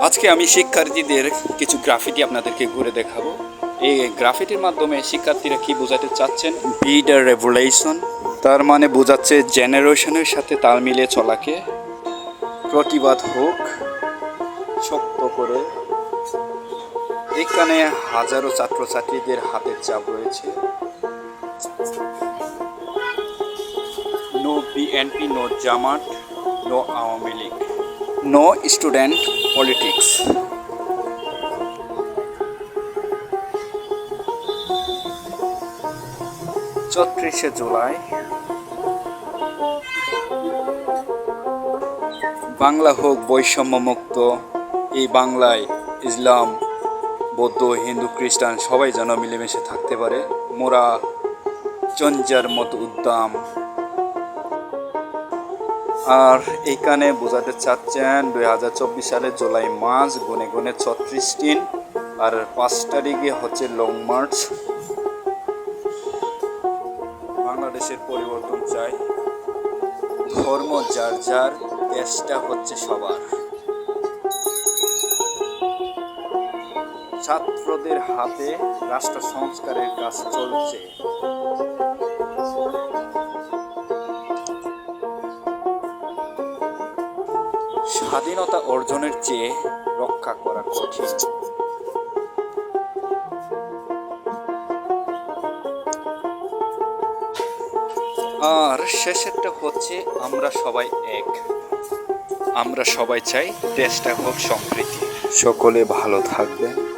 আজকে আমি শিক্ষার্থীদের কিছু গ্রাফিটি আপনাদেরকে ঘুরে দেখাবো। এই গ্রাফিটির মাধ্যমে শিক্ষার্থীরা কি বোঝাতে চাচ্ছেন? বি দ্য রেভুলেশন তার মানে বোঝাচ্ছে জেনারেশনের সাথে তাল মিলিয়ে চলাকে। প্রতিবাদ হোক, শক্ত করে। এখানে হাজারো ছাত্রছাত্রীদের হাতের চাপ রয়েছে। No BNP no Jamaat no Awami League. No student politics চৌত্রিশে July. Bangla হোক বৈষম্যমুক্ত, এই বাংলায় ইসলাম, বৌদ্ধ, হিন্দু, খ্রিস্টান সবাই যেন মিলেমিশে থাকতে পারে। মোরা চঞ্জার মতো উদ্দাম আর এইখানে বোঝাতে চাচ্ছেন দুই হাজার চব্বিশ সালের জুলাই মাস, গুনে গুনে ছত্রিশ দিন, আর পাঁচ তারিখে হচ্ছে লং মার্চ। বাংলাদেশের পরিবর্তন চাই। ধর্ম যার যার, দেশটা হচ্ছে সবার। ছাত্রদের হাতে রাষ্ট্র সংস্কারের কাজ চলছে। স্বাধীনতা অর্জনের চেয়ে রক্ষা করা কঠিন। আর শেষেরটা হচ্ছে আমরা সবাই এক। আমরা সবাই চাই দেশটা হোক সম্প্রীতি সকলে ভালো থাকবেন।